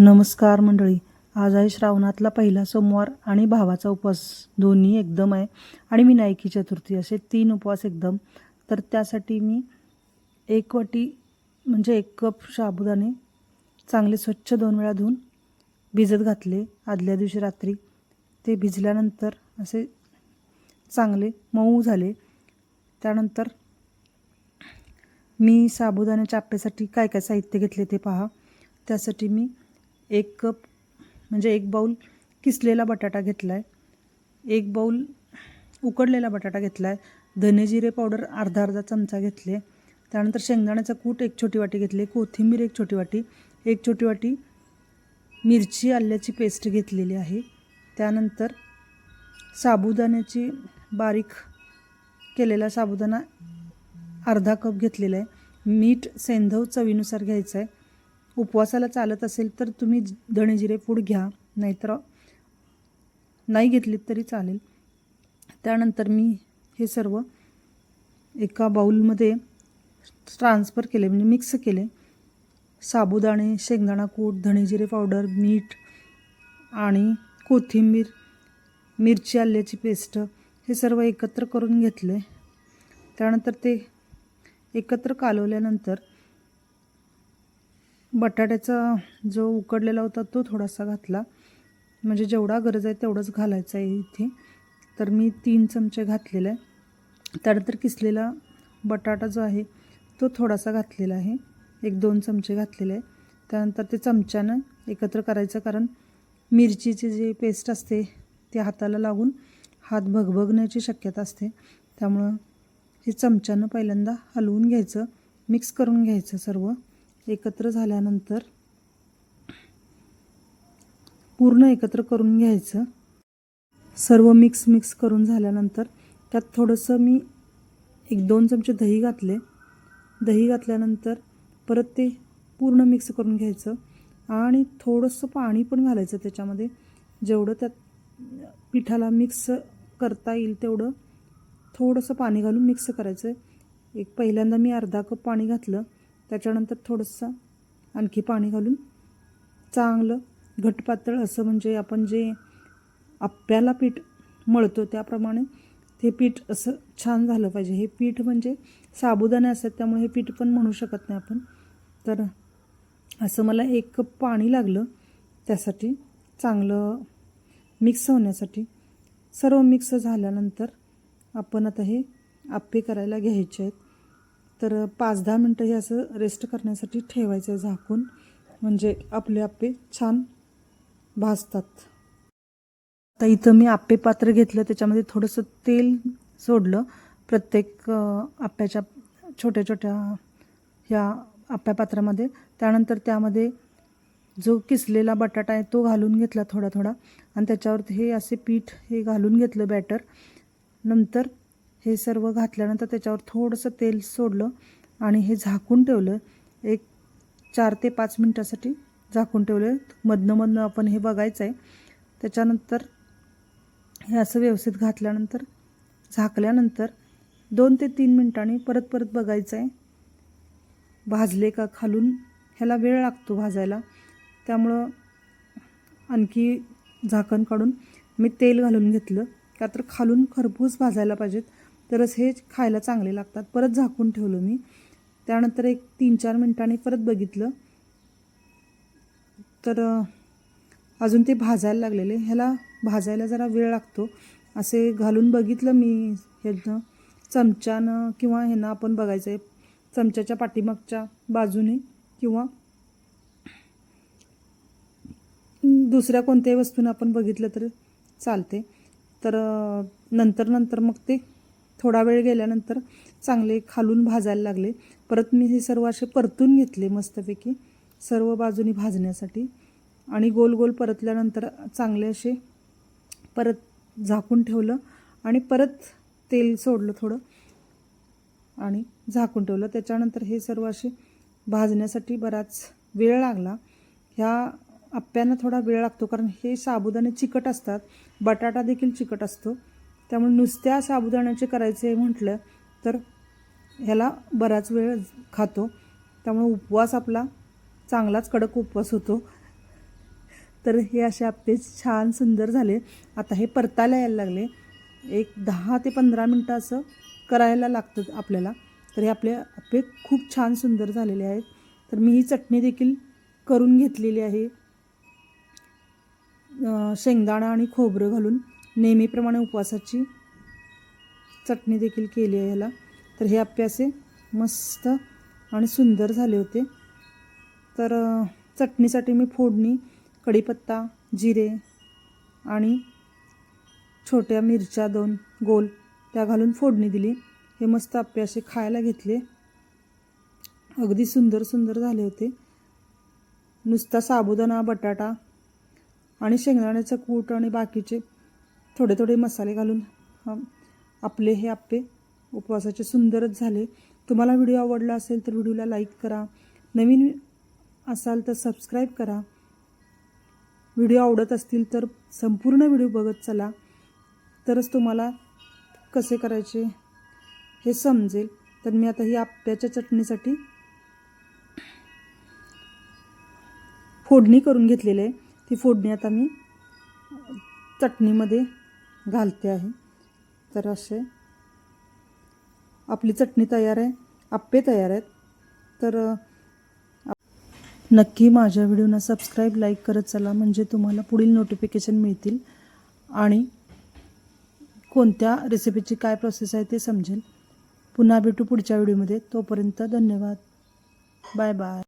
नमस्कार मंडळी. आज आहे श्रावणातला पहिला सोमवार आणि भावाचा उपवास दोन्ही एकदम आहे आणि विनायकी चतुर्थी असे तीन उपवास एकदम. तर त्यासाठी मी एक वाटी म्हणजे एक कप साबुदाणे चांगले स्वच्छ दोन वेळा धुवून भिजत घातले आदल्या दिवशी रात्री. ते भिजल्यानंतर असे चांगले मऊ झाले. त्यानंतर मी साबुदाण्याच्या आप्यासाठी काय काय साहित्य घेतले ते पहा. त्यासाठी मी एक कप म्हणजे एक बाऊल किसलेला बटाटा घेतला आहे एक बाऊल उकडलेला बटाटा घेतला आहे धने जिरे पावडर अर्धा अर्धा चमचा घेतले. त्यानंतर शेंगदाण्याचा कूट एक छोटी वाटी घेतली. कोथिंबीर एक छोटी वाटी. एक छोटी वाटी मिरची आल्याची पेस्ट घेतलेली आहे. त्यानंतर साबुदाण्याची बारीक केलेला साबुदाणा अर्धा कप घेतलेला आहे. मीठ सेंधव चवीनुसार घ्यायचं आहे उपवासाला चालत असेल तर तुम्ही धणेजिरे पूड घ्या नाहीतर नाही घेतलीत तरी चालेल. त्यानंतर मी हे सर्व एका बाऊलमध्ये ट्रान्सफर केले म्हणजे मिक्स केले. साबुदाणे शेंगदाणा कूट धणेजिरे पावडर मीठ आणि कोथिंबीर मिरची आल्याची पेस्ट हे सर्व एकत्र करून घेतले. त्यानंतर ते एकत्र कालवल्यानंतर बटाट्याचा जो उकडलेला होता तो थोडासा घातला. म्हणजे जेवढा गरज आहे तेवढंच घालायचं आहे इथे. तर मी तीन चमचे घातलेले आहे. त्यानंतर किसलेला बटाटा जो आहे तो थोडासा घातलेला आहे. एक दोन चमचे घातलेले आहे. त्यानंतर ते चमच्यानं एकत्र करायचं कारण मिरचीची जी पेस्ट असते ते हाताला लागून हात भगभगण्याची शक्यता असते. त्यामुळं हे चमच्यानं पहिल्यांदा हलवून घ्यायचं मिक्स करून घ्यायचं सर्व. एकत्र झाल्यानंतर पूर्ण एकत्र करून घ्यायचं. सर्व मिक्स मिक्स करून झाल्यानंतर त्यात थोडंसं मी एक दोन चमचे दही घातले. दही घातल्यानंतर परत ते पूर्ण मिक्स करून घ्यायचं आणि थोडंसं पाणी पण घालायचं त्याच्यामध्ये. जेवढं त्यात पिठाला मिक्स करता येईल तेवढं थोडंसं पाणी घालून मिक्स करायचं. एक पहिल्यांदा मी अर्धा कप पाणी घातलं. त्याच्यानंतर थोडंसं आणखी पाणी घालून चांगलं घटपातळ असं म्हणजे आपण जे आप्याला पीठ मळतो त्याप्रमाणे ते पीठ असं छान झालं पाहिजे. हे पीठ म्हणजे साबुदाणे असतात त्यामुळे हे पीठ पण म्हणू शकत नाही आपण. तर असं मला एक कप पाणी लागलं त्यासाठी चांगलं मिक्स होण्यासाठी. सर्व मिक्स झाल्यानंतर आपण आता हे आप्पे करायला घ्यायचे आहेत. तर पाच दहा मिनटं हे असं रेस्ट करण्यासाठी ठेवायचं आहे झाकून. म्हणजे आपले आप्पे छान भाजतात. आता इथं मी आप्पे पात्र घेतलं त्याच्यामध्ये थोडंसं तेल सोडलं. प्रत्येक आप्याच्या छोट्या छोट्या ह्या आप्या पात्रामध्ये. त्यानंतर त्यामध्ये जो किसलेला बटाटा आहे तो घालून घेतला थोडा थोडा. आणि त्याच्यावर हे असे पीठ हे घालून घेतलं बॅटर नंतर हे सर्व घातल्यानंतर त्याच्यावर थोडंसं तेल सोडलं आणि हे झाकून ठेवलं. एक चार ते पाच मिनटासाठी झाकून ठेवलं. मधनं मधनं आपण हे बघायचं आहे त्याच्यानंतर हे असं व्यवस्थित घातल्यानंतर झाकल्यानंतर दोन ते तीन मिनटांनी परत परत बघायचं आहे भाजले का खालून ह्याला वेळ लागतो भाजायला. त्यामुळं आणखी झाकण काढून मी तेल घालून घेतलं. का तर खालून खरपूस भाजायला पाहिजेत. तरच हे खायला चांगले लागतात. परत झाकून ठेवलं मी. त्यानंतर एक तीन चार मिनटांनी परत बघितलं. तर अजून ते भाजायला लागलेले. ह्याला भाजायला जरा वेळ लागतो. असे घालून बघितलं मी ह्यानं. चमच्यानं किंवा ह्यानं आपण बघायचं आहे चमच्याच्या पाठीमागच्या बाजूने किंवा दुसऱ्या कोणत्याही वस्तूनं आपण बघितलं तर चालते. तर नंतर नंतर मग ते थोडा वेळ गेल्यानंतर चांगले खालून भाजायला लागले. परत मी हे सर्व असे परतून घेतले मस्तपैकी सर्व बाजूनी भाजण्यासाठी. आणि गोल गोल परतल्यानंतर चांगले असे परत झाकून ठेवलं आणि परत तेल सोडलं थोडं. आणि झाकून ठेवलं. त्याच्यानंतर हे सर्व असे भाजण्यासाठी बराच वेळ लागला. ह्या आप्प्यांना थोडा वेळ लागतो कारण हे साबुदाणे चिकट असतात. बटाटा देखील चिकट असतो. त्यामुळे नुसत्या साबुदाण्याचे करायचे म्हटलं तर ह्याला बराच वेळ खातो. त्यामुळे उपवास आपला चांगलाच कडक उपवास होतो. तर हे असे आप्पे छान सुंदर झाले. आता हे परतायला यायला लागले. एक दहा ते पंधरा मिनटं असं करायला लागतं आपल्याला. तर हे आपले आप्पे खूप छान सुंदर झालेले आहेत. तर मी ही चटणी देखील करून घेतलेली आहे. शेंगदाणा आणि खोबरं घालून. नेहमीप्रमाणे उपवासाची चटणी देखील केली आहे ह्याला. तर हे आप्पे असे मस्त आणि सुंदर झाले होते. तर चटणीसाठी मी फोडणी कढीपत्ता जिरे आणि छोट्या मिरच्या दोन गोल त्या घालून फोडणी दिली. हे मस्त आप्पे असे खायला घेतले. अगदी सुंदर सुंदर झाले होते. नुसता साबुदाणा बटाटा आणि शेंगदाण्याचं कूट आणि बाकीचे थोडे थोडे मसाले घालून आपले हे आप्पे उपवासाचे सुंदरच झाले. तुम्हाला व्हिडिओ आवडला असेल तर व्हिडिओला लाईक करा. नवीन असाल तर सबस्क्राईब करा. व्हिडिओ आवडत असतील तर संपूर्ण व्हिडिओ बघत चला. तरच तुम्हाला कसे करायचे हे समजेल. तर मी आता ही आप्याच्या चटणीसाठी फोडणी करून घेतलेली आहे. ती फोडणी आता मी चटणीमध्ये घालते आहे. तर असे आपली चटणी तयार आहे आप्पे तयार आहेत. तर नक्की माझ्या व्हिडिओना सबस्क्राईब लाईक करत चला म्हणजे तुम्हाला पुढील नोटिफिकेशन मिळतील. आणि कोणत्या रेसिपीची काय प्रोसेस आहे ते समजेल. पुन्हा भेटू पुढच्या व्हिडिओमध्ये तोपर्यंत धन्यवाद. Bye bye